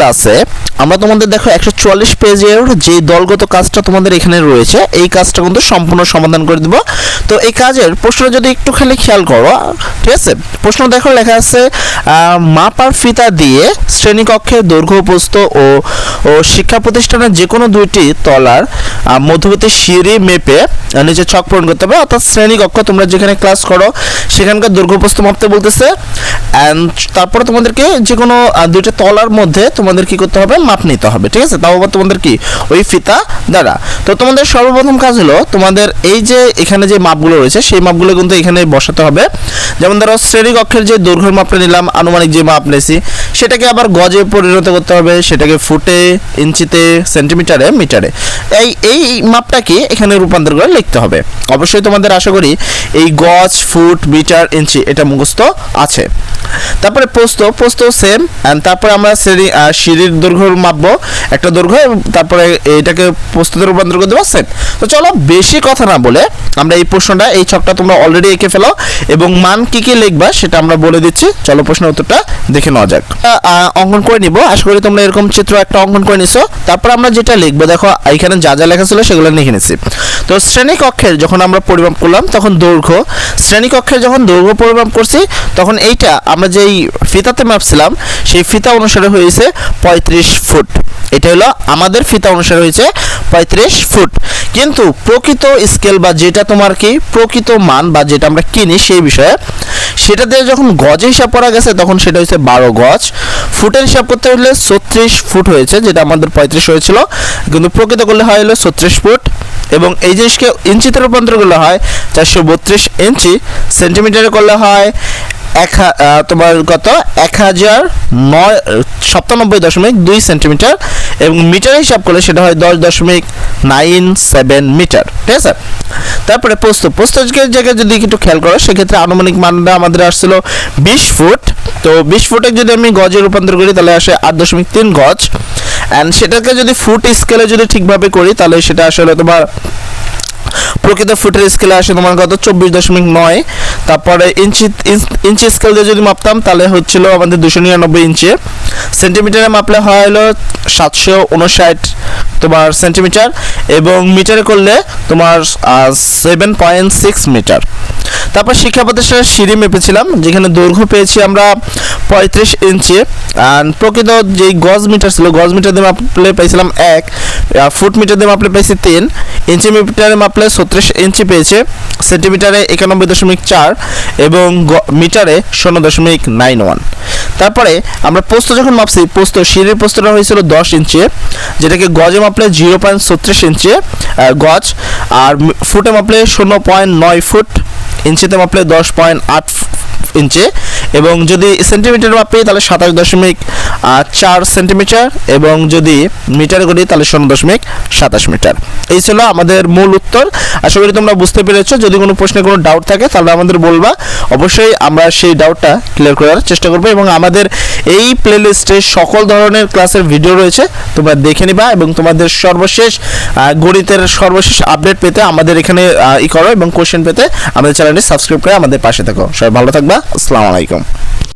ক্লাসে আমরা তোমাদের দেখো একশো চুয়াল্লিশ পেজের যে দলগত কাজটা তোমাদের এখানে রয়েছে, এই কাজটা কিন্তু সম্পূর্ণ সমাধান করে দেবো। তো এই কাজের প্রশ্ন যদি একটু খালি খেয়াল করো, ঠিক আছে? প্রশ্ন দেখো লেখা আছে মাপ আর ফিতা দিয়ে শ্রেণীকক্ষের দৈর্ঘ্য, প্রস্থ ও ও শিক্ষা প্রতিষ্ঠানের যে কোনো দুইটি তলার মধ্যবর্তী সিঁড়ি মেপে নিচে ছক পূরণ করতে হবে। অর্থাৎ শ্রেণীকক্ষ তোমরা যেখানে ক্লাস করো, সেখানকার দৈর্ঘ্য মাপতে বলতেছে। অ্যান্ড তারপরে তোমাদেরকে যে কোনো দুইটা তলার মধ্যে তোমাদের কি করতে হবে? মাপ নিতে হবে, ঠিক আছে? তাও আবার তোমাদের কি? ওই ফিতা দ্বারা। তো তোমাদের সর্বপ্রথম কাজ হলো, তোমাদের এই যে এখানে যে মাপগুলো রয়েছে, সেই মাপগুলো কিন্তু এখানে বসাতে হবে। যেমন ধরো শ্রেণীকক্ষের যে দৈর্ঘ্যের মাপটা নিলাম, আনুমানিক যে মাপ নিয়েছি, সেটাকে আবার গজে পরিণত করতে হবে। সেটাকে ফুটে, ইঞ্চিতে, সেন্টিমিটারে, মিটারে। এই এই মাপটাকে এখানে রূপান্তর করে লিখতে হবে। অবশ্যই তোমাদের আশা করি এই গজ, ফুট, মিটার, ইঞ্চি এটা মুখস্থ আছে। তারপরে পোস্ত পোস্ত সেম তারপরে আমরা সিঁড়ির দৈর্ঘ্য মাপবো, একটা দৈর্ঘ্য তারপরে এটাকে পোস্ততে রূপান্তর করে দেবো সেম তো চলো বেশি কথা না বলে আমরা এই প্রশ্নটা, এই ছকটা তোমরা অলরেডি এঁকে ফেলো, এবং মান কি কি লিখবা সেটা আমরা বলে দিচ্ছি। চলো প্রশ্নের উত্তরটা দেখে নেওয়া যাক। অঙ্কন করে নিব। আশা করি তোমরা এরকম চিত্র একটা অঙ্কন করে নিছো। তারপর আমরা যেটা লিখব, দেখো, এখানে যা যা লেখা ছিল সেগুলো লিখে নিচ্ছি তো শ্রেণীকক্ষের যখন আমরা পরিমাপ করলাম, তখন দৈর্ঘ্য, শ্রেণীকক্ষের যখন দৈর্ঘ্য পরিমাপ করছি, তখন এইটা আমরা যেই ফিতাতে মাপছিলাম, সেই ফিতা অনুসারে হয়েছে পঁয়ত্রিশ ফুট। এটা হলো আমাদের ফিতা অনুসারে হয়েছে পঁয়ত্রিশ ফুট। কিন্তু প্রকৃত স্কেল বা যেটা তোমার কি, প্রকৃত মান বা যেটা আমরা কিনি সেই বিষয়ে, সেটা দিয়ে যখন গজে হিসাব করা গেছে, তখন সেটা হচ্ছে বারো গজ। ফুটের হিসাব করতে হলে ছত্রিশ ফুট হয়েছে, যেটা আমাদের পঁয়ত্রিশ হয়েছিল। কিন্তু প্রকৃত করলে হয় হলো ছত্রিশ ফুট। এবং এই জিনিসকে ইঞ্চিতে রূপান্তর করলে হয় চারশো বত্রিশ ইঞ্চি। সেন্টিমিটারে করলে হয় এক তোমার কত? এক হাজার নয়, সাতানব্বই দশমিক দুই সেন্টিমিটার। এবং মিটারে হিসাব করলে সেটা হয় দশ দশমিক নাইন সেভেন মিটার। ঠিক আছে? তারপরে পোস্ত পোস্তের জায়গায় যদি একটু খেয়াল করো, সেক্ষেত্রে আনুমানিক মানটা আমাদের আসছিল বিশ ফুট। তো বিশ ফুটে যদি আমি গজে রূপান্তর করি, তাহলে আসে আট দশমিক তিন গজ। অ্যান্ড সেটাকে যদি ফুট স্কেলে যদি ঠিকভাবে করি, তাহলে সেটা আসলে তোমার প্রকৃত ফুটের স্কেলে আসে তোমার কত? চব্বিশ দশমিক নয়। তারপরে ইঞ্চি ইঞ্চ- ইঞ্চি স্কেল দিয়ে যদি মাপতাম, তাহলে হচ্ছিল আমাদের দুশো নিরানব্বই ইঞ্চি সেন্টিমিটারে মাপলে হয় হলো সাতশো উনষাট তোমার সেন্টিমিটার এবং মিটারে করলে তোমার সেভেন পয়েন্ট সিক্স মিটার তারপর শিক্ষা প্রতিষ্ঠানের সিঁড়ি মেপেছিলাম, যেখানে দৈর্ঘ্য পেয়েছি আমরা পঁয়ত্রিশ ইঞ্চি। অ্যান্ড প্রকৃত যেই গজ মিটার ছিল, গজ মিটার দিয়ে মাপলে পেয়েছিলাম এক ফুট মিটার দিয়ে মাপলে পেয়েছি তিন, ইঞ্চি মিটারে মাপলে ছত্রিশ ইঞ্চি পেয়েছে, সেন্টিমিটারে একানব্বই দশমিক চার এবং মিটারে শূন্য দশমিক নাইন ওয়ান। তারপরে আমরা পোস্ত যখন মাপছি, পোস্ত, সিঁড়ির পোস্তটা হয়েছিল দশ ইঞ্চি, যেটাকে গজে মাপলে জিরো পয়েন্ট ছত্রিশ ইঞ্চি গজ, আর ফুটে মাপলে শূন্য পয়েন্ট নয় ফুট। ইঞ্চিতে মাপলে দশ পয়েন্ট আট ইঞ্চি। এবং যদি সেন্টিমিটার মাপি তাহলে সাতাশ দশমিক চার সেন্টিমিটার এবং যদি মিটার করি তাহলে শূন্য দশমিক সাতাশ মিটার। এই ছিল আমাদের মূল উত্তর। আশা করি তোমরা বুঝতে পেরেছ, যদি কোনো প্রশ্নে কোনো ডাউট থাকে তাহলে আমাদের বলবা। অবশ্যই আমরা সেই ডাউটটা ক্লিয়ার করার চেষ্টা করব এবং আমাদের এই প্লেলিস্টে সকল ধরনের ক্লাসের ভিডিও রয়েছে, তোমরা দেখে নিবা এবং তোমাদের সর্বশেষ গণিতের সর্বশেষ আপডেট পেতে আমাদের এখানে ই করো এবং কোশ্চেন পেতে আমাদের চ্যানেলটি সাবস্ক্রাইব করে আমাদের পাশে থাকো। সবাই ভালো থাকবা। আসসালামু আলাইকুম। வணக்கம்